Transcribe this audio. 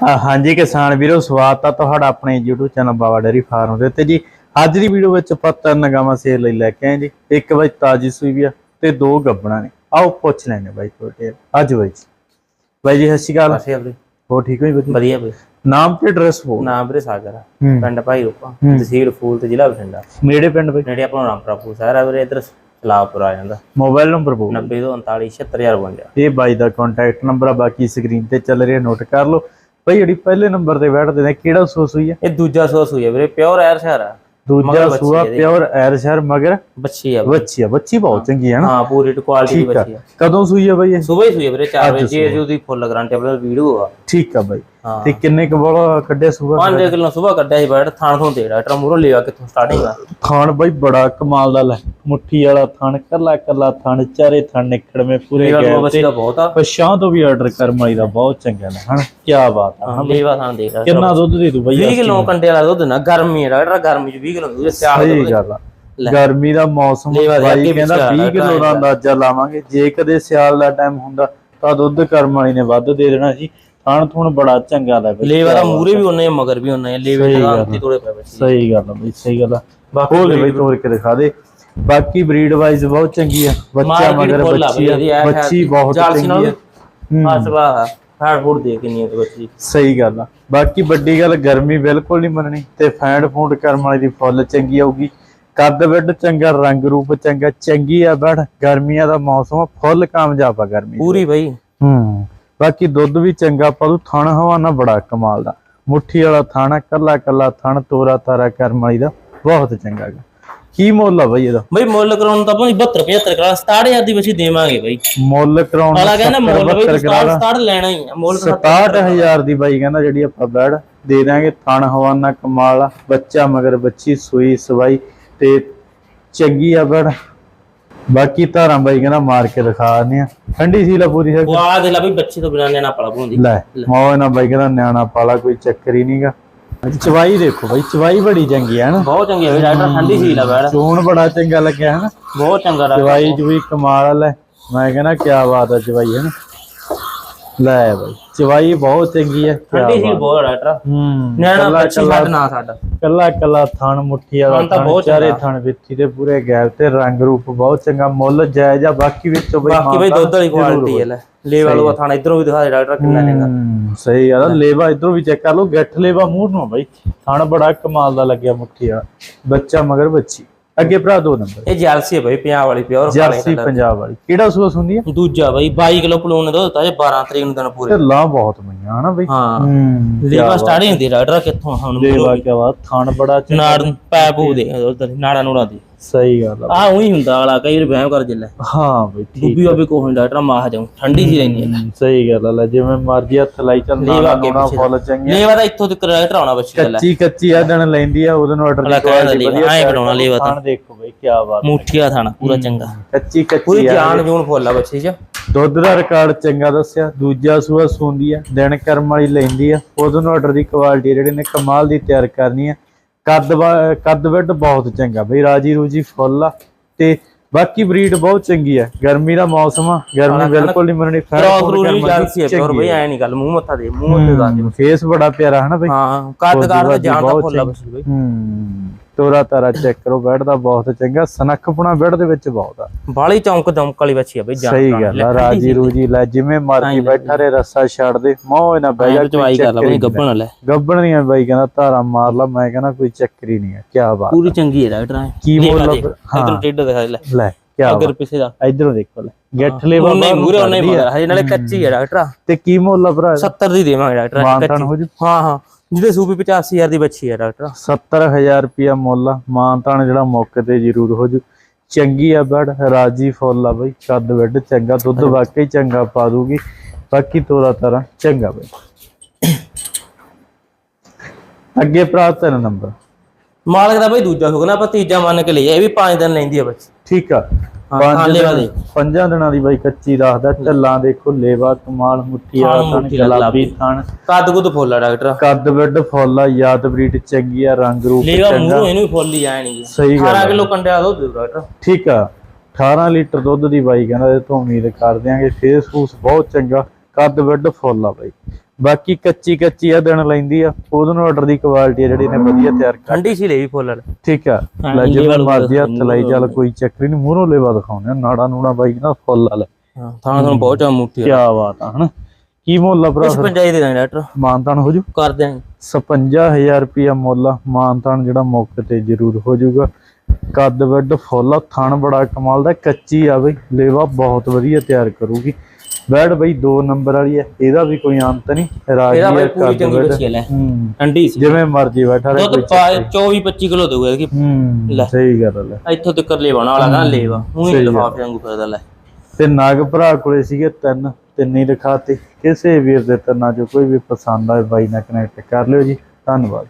ਹਾਂਜੀ ਕਿਸਾਨ ਵੀਰੋ ਸਵਾਗਤ ਆ ਤੁਹਾਡਾ ਆਪਣੇ YouTube channel Baba dairy farm ਦੇ ਉੱਤੇ ਜੀ। ਅੱਜ ਦੀ ਵੀਡੀਓ ਵਿੱਚ ਆਪਾਂ ਤਿੰਨ ਗਾਵਾਂ ਸੇਲ ਲਈ ਲੈ ਕੇ ਆਏ ਜੀ। ਇੱਕ ਬਾਈ ਤਾਜੀ ਸੂਈ ਵੀ ਆ ਤੇ ਦੋ ਗੱਬਣਾ ਨੇ। ਆਓ ਪੁੱਛ ਲੈਣੇ ਬਾਈ ਤੁਹਾਡੇ ਅੱਜ ਬਾਈ ਜੀ। ਬਾਈ ਜੀ ਸਤਿ ਸ਼੍ਰੀ ਅਕਾਲ। ਵੀਰੇ ਹੋ ਠੀਕ ਹੋ ਜੀ ਵਧੀਆ? ਵੀਰੇ ਨਾਮ ਤੇ ਐਡਰੈਸ ਹੋ ਨਾਮ ਵੀਰੇ ਸਾਗਰ ਆ। ਪਿੰਡ ਭਾਈ ਰੂਪਾ। ਤਹਿਸੀਲ ਫੂਲ ਤੇ ਜ਼ਿਲ੍ਹਾ ਬਠਿੰਡਾ। ਨੇੜੇ ਪਿੰਡ ਬਾਈ? ਨੇੜੇ ਆਪਣਾ ਰਾਮਪੁਰਾ ਸ਼ਹਿਰ ਆ ਵੀਰੇ ਇਧਰ ਸਲਾਪੁਰ ਆ ਜਾਂਦਾ। ਮੋਬਾਈਲ ਨੰਬਰ ਬੋਲ। 90 ਤੋਂ 39 76052 ਇਹ ਬਾਈ ਦਾ ਕੰਟੈਕਟ ਨੰਬਰ ਆ ਬਾਕੀ ਸਕਰੀਨ ਤੇ ਚੱਲ ਰਿਹਾ ਨੋਟ ਕਰ ਲਓ। ਬਾਈ ਜਿਹੜੀ ਪਹਿਲੇ ਨੰਬਰ ਤੇ ਬੈਠਦੇ ਨੇ ਕਿਹੜਾ ਸੂਸ ਹੋਈ ਆ? ਇਹ ਦੂਜਾ ਸੋਸ ਹੋਈ ਹੈ ਵੀਰੇ ਪਿਓਰ ਐਰ ਸ਼ਹਿਰ ਆ। ਦੂਜਾ ਮਗਰ ਬੱਚੀ ਸੂਆ। ਪਿਓਰ ਐਰ ਸ਼ਹਿਰ ਮਗਰ ਬੱਚੀ ਆ ਵੀਰੇ। ਬੱਚੀ ਆ ਬੱਚੀ ਬਹੁਤ ਚੰਗੀ ਹੈ ਨਾ। ਹਾਂ ਪੂਰੀ ਕੁਆਲਿਟੀ ਦੀ ਠੀਕ ਆ। ਬੱਚੀ ਆ। ਕਦੋਂ ਸੂਈ ਆ ਬਾਈ ਇਹ? ਸਵੇਰ ਹੀ ਸੂਈ ਹੈ ਵੀਰੇ 4 ਵਜੇ ਜੇ ਉਹਦੀ ਫੁੱਲ ਗਰੰਟੀ ਆਪਣੇ ਵੀਡੀਓ ਆ। ਠੀਕ ਆ ਬਾਈ। ਹਾਂ ਤੇ ਕਿੰਨੇ ਕੁ ਬੋਲਾ ਕੱਢਿਆ ਸੂਆ 5 ਕਿਲੋ ਸਵੇਰ ਕੱਢਿਆ ਸੀ ਬੈਠ ਥਾਣ ਤੋਂ ਦੇ ਡਾਕਟਰ ਮੂਰੋਂ ਲਿਆ ਕਿੱਥੋਂ ਸਟਾਰਟਿੰਗ ਆ। ਥਾਣ ਬਾਈ ਬੜਾ ਕਮਾਲ ਦਾ ਲੈ ਮੁੱਠੀ ਵਾਲਾ ਥਾਣ ਕੱਲਾ ਕੱਲਾ ਥਾਣ ਚਾਰੇ ਥਾਣ ਨਿਕੜਵੇਂ ਪੂਰੇ ਲੇਵਾ ਗਏ ਦਾ ਆ। ਪਛਾਂ ਤੋਂ ਵੀ ਆਰਡਰ ਕਰ ਮਾਈ ਦਾ ਬਹੁਤ ਚੰਗਾ ਨੇ ਹਨਾ? ਕੀ ਬਾਤ ਆ ਲੇਵਾ ਥਾਣ ਦੇਖ ਡਾਕਟਰ ਕਿੰਨਾ ਦੁੱਧ ਦੇ ਦੂ ਬਾਈ? 20 ਕਿਲੋ ਕੰਡੇ ਵਾਲਾ ਦੁੱਧ ਨਾ ਗਰਮੀ ਹੈ ਡਾਕਟਰ ਗਰਮੀ ਚ 20 ਕਿਲੋ ਦੁੱਧ ਸਿਆਲ ਦੇ ਸਹੀ ਗੱਲ ਆ। ਗਰਮੀ ਦਾ ਮੌਸਮ ਦੇ ਬਾਈ ਕਹਿੰਦਾ ਪਿੱਛੇ 20 ਕਿਲੋ ਦਾ ਅੰਦਾਜ਼ਾ ਲਾਵਾਂਗੇ। ਜੇ ਕਦੇ ਸਿਆਲ ਦਾ ਟਾਈਮ ਹੁੰਦਾ ਤਾਂ ਦੁੱਧ ਕਰਮ ਵਾਲੀ ਨੇ ਵੱਧ ਦੇ ਦੇਣਾ ਸੀ। ਥਾਣ ਥੁਣ ਬੜਾ ਚੰਗਾ ਦਾ ਬਾਈ ਲੇਵਾ ਦਾ ਮੂਰੇ ਵੀ ਉਹਨੇ ਮਗਰ ਵੀ ਉਹਨੇ ਲੇਵੇ ਸਹੀ ਦਾ ਗੱਲ ਅੰਤੀ ਤੋੜੇ ਪਏ ਬੱਚੀ ਸਹੀ ਗੱਲ ਆ ਬਈ ਸਹੀ ਗੱਲ ਆ। ਬਾਕੀ ਖੋਲ ਦੇ ਬਈ ਤੋੜ ਕੇ ਦਿਖਾ ਦੇ। ਬਾਕੀ ਬਰੀਡ ਵਾਈਜ਼ ਬਹੁਤ ਚੰਗੀ ਆ। ਬੱਚਾ ਮਗਰ ਆ ਬੱਚੀ ਬਈ ਇਹਦੀ, ਆ ਇਹ ਬੱਚੀ ਬਹੁਤ ਜਾਲਸੀ ਚੰਗੀ ਆ। ਹੂੰ, ਹਾਸਵਾ ਫਾੜ ਫੂੜ ਦੇ ਕਿੰਨੀ ਤੇ ਬੱਚੀ? ਸਹੀ ਗੱਲ ਆ। ਬਾਕੀ ਵੱਡੀ ਗੱਲ ਗਰਮੀ ਬਿਲਕੁਲ ਨਹੀਂ ਮੰਨਣੀ ਤੇ ਫੈਂਡ ਫੂਡ ਕਰਮ ਵਾਲੀ ਦੀ ਫੁੱਲ ਚੰਗੀ ਆਊਗੀ। ਕੱਦ ਵਿੱਡ ਚੰਗਾ ਰੰਗ ਰੂਪ ਚੰਗਾ ਚੰਗੀ ਆ ਬੜ ਗਰਮੀਆਂ ਦਾ ਮੌਸਮ ਆ ਫੁੱਲ ਕਾਮਯਾਬ ਆ ਗਰਮੀ। ਪੂਰੀ ਬਈ। ਹੂੰ। ਬਾਕੀ ਦੁੱਧ ਵੀ ਚੰਗਾ ਪਾਦੂ ਥਣ ਹਵਾਨਾ ਬੜਾ ਕਮਾਲ ਦਾ। ਮੁੱਠੀ ਵਾਲਾ ਥਾਣਾ ਕੱਲਾ ਕੱਲਾ ਥਣ ਤੋਰਾ ਤਾਰਾ ਕਰਮ ਵਾਲੀ ਦਾ ਬਹੁਤ ਚੰਗਾ ਗਾ। ਕੀ ਮੁੱਲ ਆ ਬਈ ਇਹਦਾ? ਬਈ ਮੁੱਲ ਕਰਾਉਣ ਤਾਂ ਭਾਵੇਂ 72 75 ਕਰਾ 67000 ਦੀ ਬੱਚੀ ਦੇਵਾਂਗੇ ਬਈ। ਮੁੱਲ ਕਰਾਉਣ ਆਲਾ ਕਹਿੰਦਾ ਮੁੱਲ ਬਈ 72 ਕਰਾ 67 67 ਲੈਣਾ ਹੀ ਆ ਮੁੱਲ ਤਾਂ 67000 ਦੀ ਬਾਈ ਕਹਿੰਦਾ ਜਿਹੜੀ ਆਪਾਂ ਬੈੜ ਦੇ ਦਾਂਗੇ ਥਣ ਹਵਾਨਾ ਕਮਾਲ ਆ ਬੱਚਾ ਮਗਰ ਬੱਚੀ ਸੂਈ ਸਵਾਈ ਤੇ ਚੰਗੀ ਆ ਬੈੜ। ਬਾਕੀ ਧਾਰਾਂ ਬਾਈ ਕਹਿੰਦਾ ਮਾਰ ਕੇ ਦਿਖਾ ਦਿੰਦੇ ਆ। ਠੰਡੀ ਸੀਲਾ ਪੂਰੀ ਹੈ ਉਹ ਆ ਦੇ ਲਾ ਬਈ ਬੱਚੀ ਤੋਂ ਬਿਨਾਂ ਲੈਣਾ ਪੜਾ ਪਉਂਦੀ ਲੈ ਮੌਜ ਨਾ ਬਾਈ ਕਹਿੰਦਾ ਨਿਆਣਾ ਪਾਲਾ ਕੋਈ ਚੱਕਰ ਹੀ ਨਹੀਂਗਾ ਚਵਾਈ ਦੇਖੋ ਬਾਈ ਚਵਾਈ ਬੜੀ ਚੰਗੀ ਹੈ ਨਾ? ਬਹੁਤ ਚੰਗੀ ਹੈ ਡਾਕਟਰ ਠੰਡੀ ਸੀ ਲਾ ਬੈੜ ਚੋਣ ਬੜਾ ਚੰਗਾ ਲੱਗਿਆ ਹੈ ਨਾ? ਬਹੁਤ ਚੰਗਾ ਡਾਕਟਰ ਚਵਾਈ ਵੀ ਕਮਾਲ ਹੈ ਮੈਂ ਕਹਿੰਦਾ ਕੀ ਬਾਤ ਹੈ ਚਵਾਈ ਹੈ ਨਾ? ਲੈ ਬਾਈ ਚਵਾਈ ਬਹੁਤ ਚੰਗੀ ਹੈ ਠੰਡੀ ਸੀ। ਬਹੁਤ ਡਾਕਟਰ ਹੂੰ ਨਿਆਣਾ ਬੱਚੀ ਛੱਡ ਨਾ ਸਾਡਾ। ਕੱਲਾ ਕੱਲਾ ਥਣ ਮੁੱਠੀ ਵਾਲਾ ਥਣ ਚਾਰੇ। ਥਣ ਵਿੱਥੀ ਦੇ ਪੂਰੇ ਗੈਪ ਤੇ ਰੰਗ ਰੂਪ ਬਹੁਤ ਚੰਗਾ ਮੁੱਲ ਜਾਇਜ਼ ਆ ਬਾਕੀ ਵਿੱਚੋਂ ਬਈ ਬਾਕੀ ਬਈ ਦੁੱਧ ਵਾਲੀ ਕੁਆਲਿਟੀ ਹੈ ਲੈ। ਲੇਵਲ ਉਹ ਥਾਣਾ ਇਧਰੋਂ ਵੀ ਦਿਖਾ ਦੇ ਡਾਕਟਰ ਕਿੰਨਾ ਹੂੰ, ਸਹੀ ਆ ਲੇਵਾ ਇਧਰੋਂ ਵੀ ਚੈੱਕ ਕਰ ਲਓ ਗੱਠ ਲੇਵਾ ਮੂੰਹ ਨੂੰ ਬਾਈ। ਥਣ ਬੜਾ ਕਮਾਲ ਦਾ ਲੱਗਿਆ ਮੁੱਠੀ ਆ ਬੱਚਾ ਮਗਰ ਬੱਚੀ। ਅੱਗੇ ਭਰਾ ਦੋ ਨੰਬਰ। ਇਹ ਜੈਲਸੀ ਹੈ ਬਈ ਪੰਜਾਬ ਵਾਲੀ ਪਿਓਰ ਜਰਸੀ ਪੰਜਾਬ ਵਾਲੀ। ਕਿਹੜਾ ਸੂਸ ਹੁੰਦੀ ਹੈ? ਦੂਜਾ ਬਈ 22 ਕਿਲੋ ਪਲੂਨ ਨੇ ਦਿੱਤਾ ਜੇ 12 ਤਰੀਕ ਨੂੰ ਦਿਨ ਪੂਰੇ। ਤੇ ਲਾਂ ਬਹੁਤ ਮਈਆਂ ਹਨਾ ਬਈ? ਹਾਂ। ਲੇਵਾ ਸਟਾਰਟਿੰਗ ਦੀ ਡਾਕਟਰ ਕਿੱਥੋਂ ਹੁਣ ਲੇਵਾ ਕਿਆ ਬਾਤ ਥਣ ਬੜਾ ਚੰਗਾ ਨਾੜ ਪੈ ਪੂ ਦੇ ਉਧਰ ਨਾੜਾ ਨੂੜਾ ਦੀ। ਸਹੀ ਗੱਲ ਆ ਆ ਉਹੀ ਹੁੰਦਾ ਵਾਲਾ ਕਈ ਵਾਰ ਵਹਿਮ ਕਰ ਜਿੱਲੇ ਹਾਂ ਬਈ ਠੀਕ ਡੁੱਬੀ ਹੋਵੇ ਕੋਈ ਡਾਕਟਰ ਮਾਹ ਜਾਉ ਠੰਡੀ ਸੀ ਰਹਿੰਦੀ ਹੈ। ਸਹੀ ਗੱਲ ਆ ਲੈ ਜਿਵੇਂ ਮਰਜ਼ੀ ਹੱਥ ਲਾਈ ਚੱਲ ਲੇਵਾ ਨਾ ਅੱਗੇ ਪਿੱਛੇ ਫੁੱਲ ਚੰਗੇ ਲੇਵਾ ਤਾਂ ਇੱਥੋਂ ਤੱਕ ਡਾਕਟਰ ਆਉਣਾ ਬੱਚੇ ਦਾ ਲੈ। ਕੱਚੀ ਕੱਚੀ ਆ ਦਿਨ ਲੈਂਦੀ ਆ ਉਹਦੇ ਨੂੰ ਆਰਡਰ ਅਗਲਾ ਕਹਿੰਦਾ ਲੇਵਾ, ਐਂ ਕਢਾਉਣਾ ਲੇਵਾ ਤਾਂ। ਦੇਖੋ ਬਈ ਕੀ ਬਾਤ ਮੁੱਠੀਆ ਥਾਣਾ ਪੂਰਾ ਚੰਗਾ। ਕੱਚੀ ਪੂਰੀ ਕੱਚੀ ਆ ਜਾਨ ਜੂਨ ਫੁੱਲ ਆ ਬੱਚੇ ਚ। ਦੁੱਧ ਦਾ ਰਿਕਾਰਡ ਚੰਗਾ ਦੱਸਿਆ ਦੂਜਾ ਸੂਆ ਸੂੰਦੀ ਆ ਦਿਨ ਕਰਮ ਵਾਲੀ ਲੈਂਦੀ ਆ ਉਹਦੇ ਨੂੰ ਆਰਡਰ ਦੀ ਕੁਆਲਿਟੀ ਜਿਹੜੇ ਨੇ ਕਮਾਲ ਦੀ ਤਿਆਰ ਕਰਨੀ ਆ। ਕੱਦ ਕੱਦ ਵੱਡ ਬਹੁਤ ਚੰਗਾ ਬਈ ਰਾਜੀ ਰੂਜੀ ਫੁੱਲ ਆ ਤੇ ਬਾਕੀ ਬਰੀਡ ਬਹੁਤ ਚੰਗੀ ਆ। ਗਰਮੀ ਦਾ ਮੌਸਮ ਆ ਗਰਮੀ ਬਿਲਕੁਲ ਨਹੀਂ ਮੰਨਣੀ ਫੈਰ ਕ੍ਰੋਸ ਰੂਲ ਵੀ ਜੈਲਸੀ ਹੈ ਪਿਓਰ ਬਈ ਐ ਨਹੀਂ ਗੱਲ ਮੂੰਹ ਮੱਥਾ ਦੇ ਮੂੰਹ ਤੇ ਦਾ। ਫੇਸ ਬੜਾ ਪਿਆਰਾ ਹਨਾ ਬਈ। ਹਾਂ ਕੱਦ ਕਾਰ ਤੇ ਜਾਨ ਦਾ ਫੁੱਲ ਆ ਬਈ। ਹੂੰ। ਤੋਰਾ ਤਾਰਾ ਚੈੱਕ ਕਰੋ ਬੈਡ ਦਾ ਬਹੁਤ ਚੰਗਾ ਸਨੱਖਪਣਾ ਬੈਡ ਦੇ ਵਿੱਚ ਬਹੁਤ ਆ। ਬਾਲੀ ਚੌਂਕ ਚੌਂਕ ਵਾਲੀ ਬੱਚੀ ਆ ਬਈ ਜਾਨ ਸਹੀ ਗੱਲ ਆ ਰਾਜੀ ਰੂਜੀ ਲੈ ਜਿਵੇਂ ਮਰਜ਼ੀ ਬੈਠਾ ਰੇ ਰੱਸਾ ਛੱਡ ਦੇ ਮੋਹ ਨਾ ਬਹਿ ਜਾ ਚਵਾਈ ਕਰ ਲਾ ਬਈ ਗੱਬਣ ਲੈ ਗੱਬਣ ਦੀਆਂ ਬਾਈ ਕਹਿੰਦਾ ਧਾਰਾ ਮਾਰ ਲਾ ਮੈਂ ਕਹਿੰਦਾ ਕੋਈ ਚੱਕਰ ਹੀ ਨਹੀਂ ਆ ਕੀ ਬਾਤ ਪੂਰੀ ਚੰਗੀ ਹੈ ਡਾਕਟਰ ਕੀ ਮੁੱਲ ਆ? ਇਧਰ ਟੇਢ ਦਿਖਾ ਲੈ। ਲੈ ਕੀ ਅਗਰ ਪਿੱਛੇ ਦਾ ਇਧਰੋਂ ਦੇਖੋ ਲੈ। ਗਿੱਠ ਲੈਵਾ ਉਹਨੇ ਮੂਰੇ ਉਹਨੇ ਮਗਰ ਹਜੇ ਨਾਲੇ ਕੱਚੀ ਹੈ ਡਾਕਟਰ ਤੇ ਕੀ ਮੁੱਲ ਆ ਭਰਾ 70 ਦੀ ਦੇਵਾਂਗੇ ਡਾਕਟਰ ਮਾਨਤਾਨ ਹੋ ਹਾਂ। ਹਾਂ ਜਿਹਦੇ ਸੂਪੀ 85000 ਦੀ ਬੱਚੀ ਹੈ ਡਾਕਟਰ। 70000 ਰੁਪਿਆ ਮੁੱਲ ਆ। ਮਾਨਤਾਨ ਜਿਹੜਾ ਮੌਕੇ ਤੇ ਜ਼ਰੂਰ ਹੋ ਜੂ। ਚੰਗੀ ਆ ਬੜ ਰਾਜੀ ਫੁੱਲ ਆ ਬਈ। ਕੱਦ ਵੱਡ ਚੰਗਾ ਦੁੱਧ ਵਾਕਈ ਚੰਗਾ ਪਾ ਦੂਗੀ। ਬਾਕੀ ਤੋਰਾ ਤਾਰਾ ਚੰਗਾ ਬਈ। ਅੱਗੇ ਭਰਾ ਤਿੰਨ ਨੰਬਰ। ਮਾਲਕ ਦਾ ਬਈ ਦੂਜਾ ਸੁਗਨਾ ਆਪਾਂ ਤੀਜਾ ਮੰਨ ਕੇ ਲਈਏ। ਇਹ ਵੀ 5 ਦਿਨ ਲੈਂਦੀ ਹੈ ਬੱਚੀ। ਠੀਕ ਆ। ਪੰਜ ਦਿਨ- ਵਾਲੇ। ਪੰਜਾਂ ਦਿਨਾਂ ਦੀ ਬਾਈ ਕੱਚੀ ਦੱਸਦਾ ਢੱਲਾਂ ਦੇਖੋ ਲੇਵਾ ਕਮਾਲ ਮੁੱਠੀ ਵਾਲਾ ਥਣ ਗੁਲਾਬੀ ਥਣ। ਕੱਦ ਕੁੱਦ ਫੁੱਲ ਆ ਡਾਕਟਰ। ਕੱਦ ਵੱਡ ਫੁੱਲ ਆ ਯਾਦ ਬਰੀਡ ਚੰਗੀ ਆ ਰੰਗ ਰੂਪ ਲੇਵਾ ਮੂੰਹੋਂ ਇਹਨੂੰ ਫੁੱਲ ਨਹੀਂ ਸਹੀ ਗੱਲ 18 ਕਿਲੋ ਕੰਡਿਆ ਦੁੱਧ ਡਾਕਟਰ। ਠੀਕ ਆ। 18 ਲੀਟਰ ਦੁੱਧ ਦੀ ਬਾਈ ਕਹਿੰਦਾ ਇਹ ਤੋਂ ਉਮੀਦ ਕਰ ਦਿਆਂਗੇ। ਫੇਸ ਫੂਸ ਬਹੁਤ ਚੰਗਾ। ਕੱਦ ਵੱਡ ਫੁੱਲ ਆ ਬਾਈ। ਬਾਕੀ ਕੱਚੀ ਕੱਚੀ ਆ ਦਿਨ ਲੈਂਦੀ ਆ। ਉਹਦੇ ਆਰਡਰ ਦੀ ਕੁਆਲਿਟੀ ਆ ਜਿਹੜੀ ਨੇ ਵਧੀਆ ਤਿਆਰ ਕਰ ਠੰਡੀ ਸੀ ਲਈ ਫੁੱਲ ਵਾਲੀ। ਠੀਕ ਆ। ਲੈ ਜਿਵੇਂ ਮਰਜ਼ੀ ਹੱਥ ਲਾਈ ਚੱਲ ਕੋਈ ਚੱਕਰ ਨਹੀਂ ਮੂਹਰੋਂ ਲੈਵਾ ਦਿਖਾਉਣੇ ਆ, ਨਾੜਾ ਨੂੜਾ ਬਾਈ ਨਾ ਫੁੱਲ ਵਾਲਾ। ਹਾਂ ਥਾਂ ਤੁਹਾਨੂੰ ਬਹੁਤ ਚਾ ਮੁੱਠੀ ਕੀ ਬਾਤ ਆ ਹਨਾ? ਕੀ ਮੁੱਲ ਆ ਭਰਾ ਇਸ ਪੰਜਾਈ ਦੇ ਦਾਂ ਡਾਕਟਰ। ਮਾਨਤਾਨ ਹੋ ਜੂ? ਕਰ ਦਿਆਂਗੇ। 55000 ਰੁਪਿਆ ਮੁੱਲ ਆ। ਮਾਨਤਾਨ ਜਿਹੜਾ ਮੌਕੇ ਤੇ ਜ਼ਰੂਰ ਹੋ ਜਾਊਗਾ ਕੱਦ ਵੱਡ ਫੁੱਲ ਆ ਥਣ ਬੜਾ ਕਮਾਲ ਦਾ ਕੱਚੀ ਆ ਬਈ। ਲੇਵਾ ਬਹੁਤ ਵਧੀਆ ਤਿਆਰ ਕਰੂਗੀ। ਬੈਡ ਬਈ 2 ਨੰਬਰ ਵਾਲੀ ਆ ਇਹਦਾ ਵੀ ਕੋਈ ਅੰਤ ਨਹੀਂ ਰਾਜੀ ਇਹਦਾ ਬਾਈ ਪੂਰੀ ਚੰਗੀ ਬੱਚੀ ਲੈ। ਹੂੰ। ਠੰਡੀ ਸੀ। ਜਿਵੇਂ ਮਰਜ਼ੀ ਬੈਠਾ ਰਹੇ ਦੁੱਧ ਪਾ 24 25 ਕਿਲੋ ਦੇਊਗਾ ਕਿ ਹੂੰ ਲੈ। ਸਹੀ ਗੱਲ ਹੈ ਇੱਥੋਂ ਤੱਕ ਲੈਵਾਣਾ ਵਾਲਾ ਨਾ ਲੈਵਾ। ਉਹੀ ਲਫਾਫ ਵਾਂਗੂ ਫਿਰਦਾ ਲੈ। ਤੇ ਨਾਗ ਭਰਾ ਕੋਲੇ ਸੀਗੇ ਤਿੰਨ ਤਿੰਨ ਹੀ ਦਿਖਾਤੇ ਕਿਸੇ ਵੀਰ ਦੇ ਤਿੰਨਾਂ ਚੋਂ ਕੋਈ ਵੀ ਪਸੰਦ ਆਏ ਬਾਈ ਨਾਲ ਕਨੈਕਟ ਕਰ ਲਿਓ ਜੀ। ਧੰਨਵਾਦ।